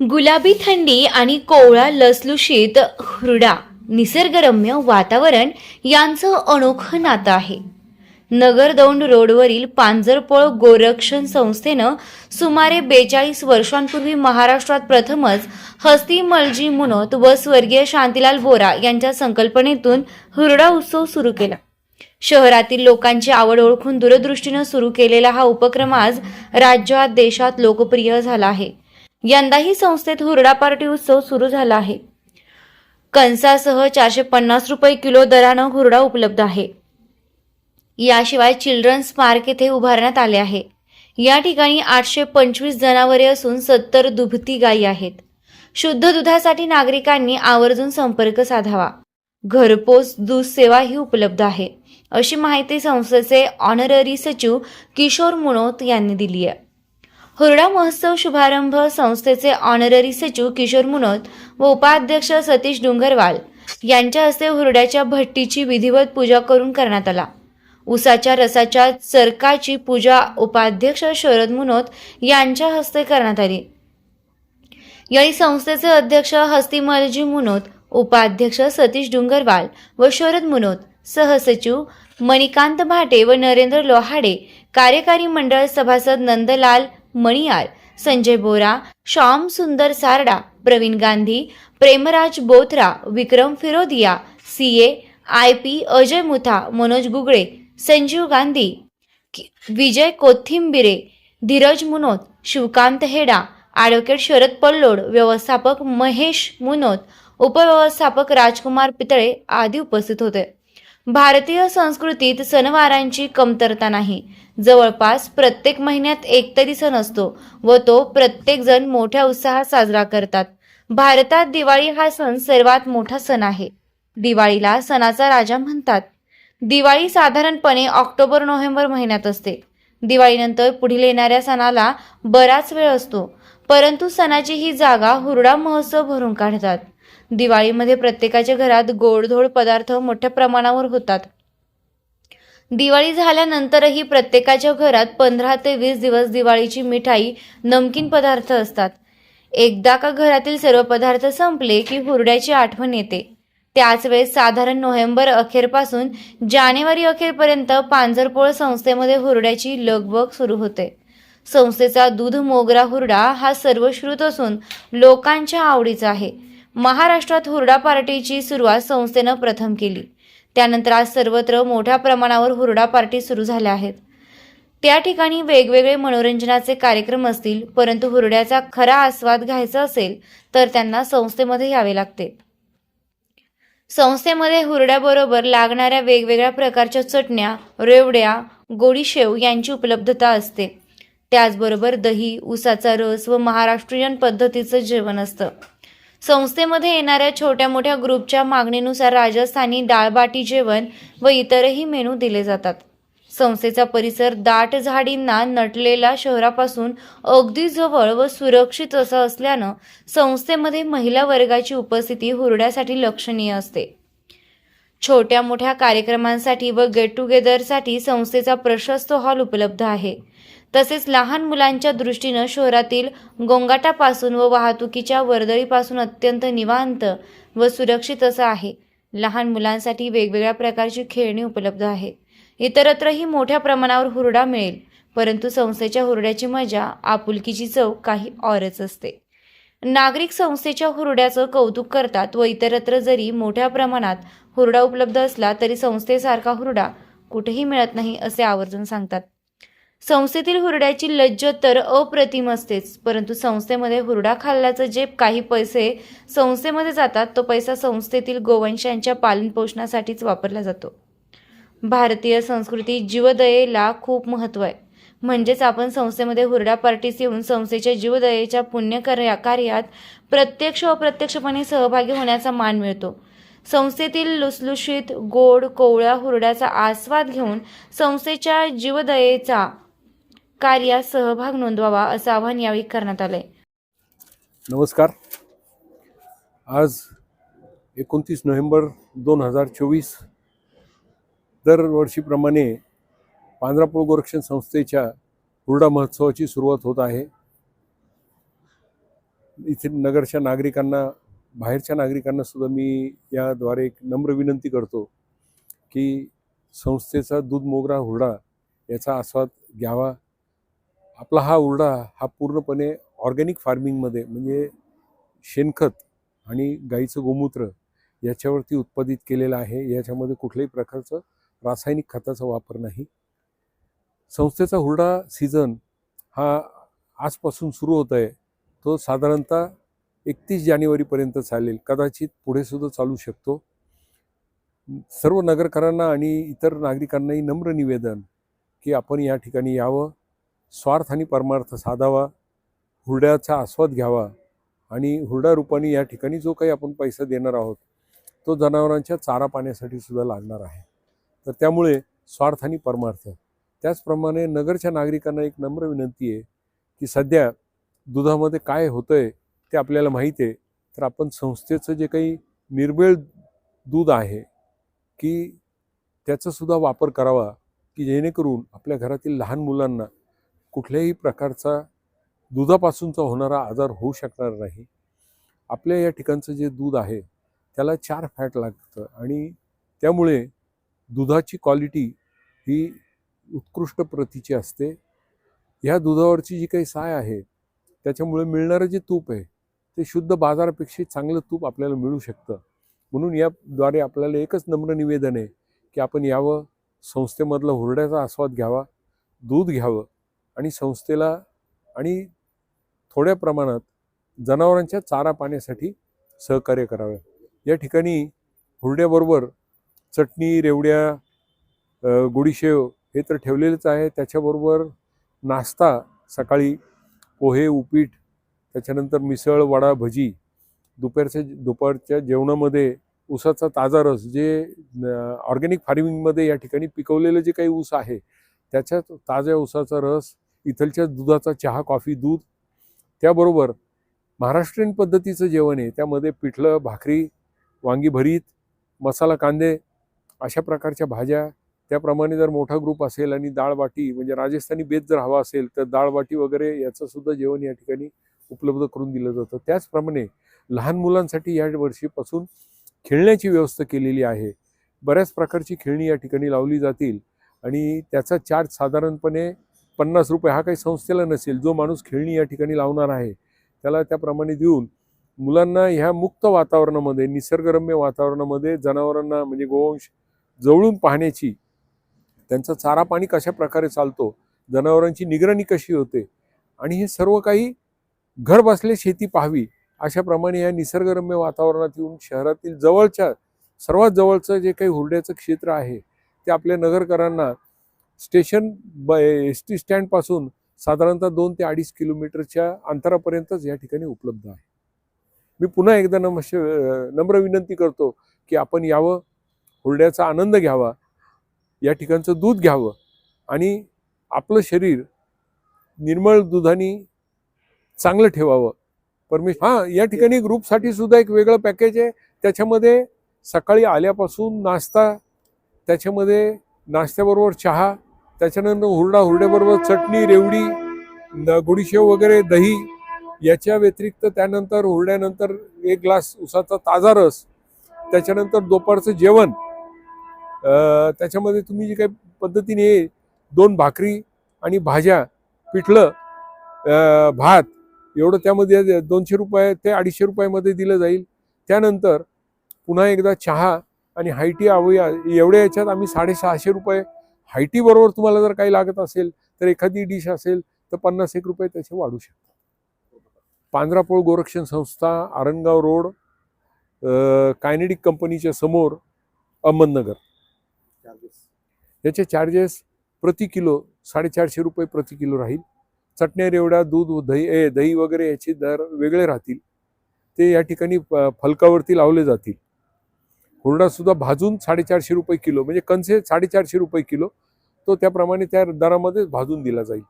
गुलाबी थंडी आणि कोवळा लसलुशीत हुरडा निसर्गरम्य वातावरण यांचं अनोखं नातं आहे. नगरदौंड रोडवरील पांजरपोळ गोरक्षण संस्थेनं सुमारे बेचाळीस वर्षांपूर्वी महाराष्ट्रात प्रथमच हस्ती मलजी मुनोत व स्वर्गीय शांतीलाल बोरा यांच्या संकल्पनेतून हुरडा उत्सव सुरू केला. शहरातील लोकांची आवड ओळखून दूरदृष्टीनं सुरू केलेला हा उपक्रम आज राज्यात देशात लोकप्रिय झाला आहे. यंदाही संस्थेत हुरडा पार्टी उत्सव सुरू झाला आहे. कंसासह चारशे पन्नास रुपये किलो दरानं हुरडा उपलब्ध आहे. याशिवाय चिल्ड्रन्स पार्क येथे उभारण्यात आले आहे. या ठिकाणी आठशे पंचवीस जनावरे असून सत्तर दुभती गायी आहेत. शुद्ध दुधासाठी नागरिकांनी आवर्जून संपर्क साधावा. घरपोच दूध सेवा ही उपलब्ध आहे अशी माहिती संस्थेचे ऑनररी सचिव किशोर मुनोत यांनी दिली आहे. हुरडा महोत्सव शुभारंभ संस्थेचे ऑनररी सचिव किशोर मुनोत व उपाध्यक्ष सतीश डुंगरवाल यांच्या हस्ते हुरड्याच्या भट्टीची विधिवत पूजा करून करण्यात आला. उसाच्या रसाच्या चरकाची पूजा उपाध्यक्ष शरद मुनोत यांच्या हस्ते करण्यात आली. यावेळी संस्थेचे अध्यक्ष हस्तिमलजी मुनोत उपाध्यक्ष सतीश डुंगरवाल व शरद मुनोत सहसचिव मणिकांत भाटे व नरेंद्र लोहाडे कार्यकारी मंडळ सभासद Nandlal Maniyar Sanjay Bora Shyam Sundar Sarda Praveen Gandhi Premraj Bothra Vikram Firodia C A I P Ajay Mutha Manoj Gugale Sanjeev Gandhi Vijay Kothimbire Dheeraj Munot Shivkant Heda advocate Sharad Pallod व्यवस्थापक महेश मुनोत उपव्यवस्थापक राजकुमार पितळे आदी उपस्थित होते. भारतीय संस्कृतीत सणवारांची कमतरता नाही. जवळपास प्रत्येक महिन्यात एक तरी सण असतो व तो प्रत्येकजण मोठ्या उत्साहात साजरा करतात. भारतात दिवाळी हा सण सर्वात मोठा सण आहे. दिवाळीला सणाचा राजा म्हणतात. दिवाळी साधारणपणे ऑक्टोबर नोव्हेंबर महिन्यात असते. दिवाळीनंतर पुढील येणाऱ्या सणाला बराच वेळ असतो. परंतु सणाची ही जागा हुरडा महोत्सव भरून काढतात. दिवाळीमध्ये प्रत्येकाच्या घरात गोडधोड पदार्थ मोठ्या प्रमाणावर होतात. दिवाळी झाल्यानंतरही प्रत्येकाच्या घरात पंधरा ते वीस दिवस दिवाळीची मिठाई नमकीन पदार्थ असतात. एकदा का घरातील सर्व पदार्थ संपले की हुरड्याची आठवण येते. त्याच वेळेस साधारण नोव्हेंबर अखेरपासून जानेवारी अखेरपर्यंत पांजरपोळ संस्थेमध्ये हुरड्याची लगबग सुरू होते. संस्थेचा दूध मोगरा हुरडा हा सर्वश्रुत असून लोकांच्या आवडीचा आहे. महाराष्ट्रात हुरडा पार्टीची सुरुवात संस्थेनं प्रथम केली. त्यानंतर आज सर्वत्र मोठ्या प्रमाणावर हुरडा पार्टी सुरू झाल्या आहेत. त्या ठिकाणी वेगवेगळे मनोरंजनाचे कार्यक्रम असतील परंतु हुरड्याचा खरा आस्वाद घ्यायचा असेल तर त्यांना संस्थेमध्ये यावे लागते. संस्थेमध्ये हुरड्याबरोबर लागणाऱ्या वेगवेगळ्या प्रकारच्या चटण्या रेवड्या गोडीशेव यांची उपलब्धता असते. त्याचबरोबर दही उसाचा रस व महाराष्ट्रीयन पद्धतीचं जेवण असतं. संस्थेमध्ये येणाऱ्या छोट्या मोठ्या ग्रुपच्या मागणीनुसार राजस्थानी डाळबाटी जेवण व इतरही मेनू दिले जातात. संस्थेचा परिसर दाट झाडींना नटलेला शहरापासून अगदी जवळ व सुरक्षित असं असल्यानं संस्थेमध्ये महिला वर्गाची उपस्थिती हुरड्यासाठी लक्षणीय असते. छोट्या मोठ्या कार्यक्रमांसाठी व गेट टुगेदरसाठी संस्थेचा प्रशस्त हॉल उपलब्ध आहे. तसेच लहान मुलांच्या दृष्टीनं शहरातील गोंगाटापासून व वाहतुकीच्या वर्दळीपासून अत्यंत निवांत व सुरक्षित असं आहे. लहान मुलांसाठी वेगवेगळ्या प्रकारची खेळणी उपलब्ध आहे इतरत्रही मोठ्या प्रमाणावर हुरडा मिळेल परंतु संस्थेच्या हुरड्याची मजा आपुलकीची चव काही औरच असते. नागरिक संस्थेच्या हुरड्याचं कौतुक करतात व इतरत्र जरी मोठ्या प्रमाणात हुरडा उपलब्ध असला तरी संस्थेसारखा हुरडा कुठेही मिळत नाही असे आवर्जून सांगतात. संस्थेतील हुरड्याची लज्जत तर अप्रतिम असतेच परंतु संस्थेमध्ये हुरडा खाल्ल्याचं जे काही पैसे संस्थेमध्ये जातात तो पैसा संस्थेतील गोवंशांच्या पालनपोषणासाठीच वापरला जातो. भारतीय संस्कृती जीवदयेला खूप महत्त्व आहे. म्हणजेच आपण संस्थेमध्ये हुरडा पार्टीस येऊन संस्थेच्या जीवदयेच्या पुण्यकार्या कार्यात प्रत्यक्ष अप्रत्यक्षपणे सहभागी होण्याचा मान मिळतो. संस्थेतील लुसलुशीत गोड कोवळ्या हुरड्याचा आस्वाद घेऊन संस्थेच्या जीवदयेचा कार्यात सहभाग नोंदवावा असं आवाहन यावेळी करण्यात आलंय. नमस्कार. आज एकोणतीस नोव्हेंबर दोन हजार चोवीस दरवर्षीप्रमाणे पांढरापूर गोरक्षण संस्थेच्या हुरडा महोत्सवाची सुरुवात होत आहे. इथे नगरच्या नागरिकांना बाहेरच्या नागरिकांना सुद्धा मी याद्वारे एक नम्र विनंती करतो की संस्थेचा दूध मोगरा हुरडा याचा आस्वाद घ्यावा. आपला हा उरडा हा पूर्णपणे ऑर्गॅनिक फार्मिंगमध्ये म्हणजे शेणखत आणि गाईचं गोमूत्र याच्यावरती उत्पादित केलेलं आहे. याच्यामध्ये कुठल्याही प्रकारचं रासायनिक खताचा वापर नाही. संस्थेचा हुरडा सीझन हा आजपासून सुरू होत आहे. तो साधारणतः एकतीस जानेवारीपर्यंत चालेल. कदाचित पुढेसुद्धा चालू शकतो. सर्व नगरकरांना आणि इतर नागरिकांनाही नम्र निवेदन की आपण या ठिकाणी यावं. स्वार्थ आणि परमार्थ साधावा हुरड्याचा आस्वाद घ्यावा आणि हुरडा रूपाने या ठिकाणी जो काही आपण पैसा देणार आहोत तो जनावरांच्या चारा पाण्यासाठी सुद्धा लागणार आहे. तर त्यामुळे स्वार्थ आणि परमार्थ. त्याचप्रमाणे नगरच्या नागरिकांना एक नम्र विनंती आहे की सध्या दुधामध्ये काय होतं आहे ते आपल्याला माहीत आहे. तर आपण संस्थेचं जे काही निर्बेळ दूध आहे की त्याचासुद्धा वापर करावा की जेणेकरून आपल्या घरातील लहान मुलांना कुठल्याही प्रकारचा दुधापासूनचा होणारा आजार होऊ शकणार नाही. आपल्या या ठिकाणचं जे दूध आहे त्याला चार फॅट लागतं आणि त्यामुळे दुधाची क्वालिटी ही उत्कृष्ट प्रतीची असते. ह्या दुधावरची जी काही साय आहे त्याच्यामुळे मिळणारं जे तूप आहे ते शुद्ध बाजारापेक्षा चांगलं तूप आपल्याला मिळू शकतं. म्हणून याद्वारे आपल्याला एकच नम्र निवेदन आहे की आपण यावं संस्थेमधलं हुरड्याचा आस्वाद घ्यावा दूध घ्यावं आणि संस्थेला आणि थोड्या प्रमाणात जनावरांच्या चारा पाण्यासाठी सहकार्य करावे. या ठिकाणी हुरड्याबरोबर चटणी रेवड्या अ, गोडीशेव हे तर ठेवलेलेच आहे. त्याच्याबरोबर नाश्ता सकाळी पोहे उपीट त्याच्यानंतर मिसळ वडा भजी दुपारच्या दुपारच्या जेवणामध्ये ऊसाचा ताजा रस जे ऑर्गॅनिक फार्मिंगमध्ये या ठिकाणी पिकवलेलं जे काही ऊस आहे त्याच्या ताज्या ऊसाचा रस इथलच्या दुधाचा चहा कॉफी दूध त्याबरोबर महाराष्ट्रीयन पद्धतीचं जेवण आहे. त्यामध्ये पिठलं भाकरी वांगी भरीत मसाला कांदे अशा प्रकारच्या भाज्या. त्याप्रमाणे जर मोठा ग्रुप असेल आणि डाळ बाटी म्हणजे राजस्थानी बेत जर हवा असेल तर डाळ बाटी वगैरे याचंसुद्धा जेवण या ठिकाणी उपलब्ध करून दिलं जातं. त्याचप्रमाणे लहान मुलांसाठी या वर्षीपासून खेळण्याची व्यवस्था केलेली आहे. बऱ्याच प्रकारची खेळणी या ठिकाणी लावली जातील आणि त्याचा चार्ज साधारणपणे पन्नास रुपये हा काही संस्थेला नसेल जो माणूस खेळणी या ठिकाणी लावणार आहे त्याला त्याप्रमाणे देऊन मुलांना ह्या मुक्त वातावरणामध्ये निसर्गरम्य वातावरणामध्ये जनावरांना म्हणजे गोवंश जवळून पाहण्याची त्यांचा चारा पाणी कशा प्रकारे चालतो जनावरांची निगराणी कशी होते आणि हे सर्व काही घर बसले शेती पाहावी अशाप्रमाणे या निसर्गरम्य वातावरणात येऊन शहरातील जवळच्या सर्वात जवळचं जे काही हुरड्याचं क्षेत्र आहे ते आपल्या नगरकरांना स्टेशन ब एस टी स्टँडपासून साधारणतः दोन ते अडीच किलोमीटरच्या अंतरापर्यंतच या ठिकाणी उपलब्ध आहे. मी पुन्हा एकदा नमश नम्र विनंती करतो की आपण यावं हुरड्याचा आनंद घ्यावा या ठिकाणचं दूध घ्यावं आणि आपलं शरीर निर्मळ दुधाने चांगलं ठेवावं. परमेश हां या ठिकाणी ग्रुपसाठी सुद्धा एक वेगळं पॅकेज आहे. त्याच्यामध्ये सकाळी आल्यापासून नाश्ता त्याच्यामध्ये नाश्त्याबरोबर चहा त्याच्यानंतर हुरडा हुरड्याबरोबर चटणी रेवडी न- वगैरे दही याच्या व्यतिरिक्त त्यानंतर हुरड्यानंतर एक ग्लास उसाचा ताजा रस त्याच्यानंतर दुपारचं जेवण त्याच्यामध्ये तुम्ही जी काही पद्धतीने दोन भाकरी आणि भाज्या पिठलं भात एवढं त्यामध्ये दोनशे रुपये ते अडीचशे रुपयामध्ये दिलं जाईल. त्यानंतर पुन्हा एकदा चहा आणि हायटी आवया एवढ्या याच्यात आम्ही साडेसहाशे रुपये हायटी बरोबर तुम्हाला जर काही लागत असेल तर एखादी डिश असेल तर पन्नास एक रुपये त्याचे वाढू शकतात. पांढरापोळ गोरक्षण संस्था आरणगाव रोड कायनेडिक कंपनीच्या समोर अहमदनगर. याचे चार्जेस प्रति किलो साडेचारशे रुपये प्रति किलो राहील. चटण्या रेवड्या दूध दही ए दही वगैरे याचे दर वेगळे राहतील. ते या ठिकाणी प- फलकावरती लावले जातील. सुद्धा भाजून साडेचारशे रुपये किलो म्हणजे कंसे साडेचारशे रुपये किलो तो त्याप्रमाणे त्या दरामध्ये भाजून दिला जाईल.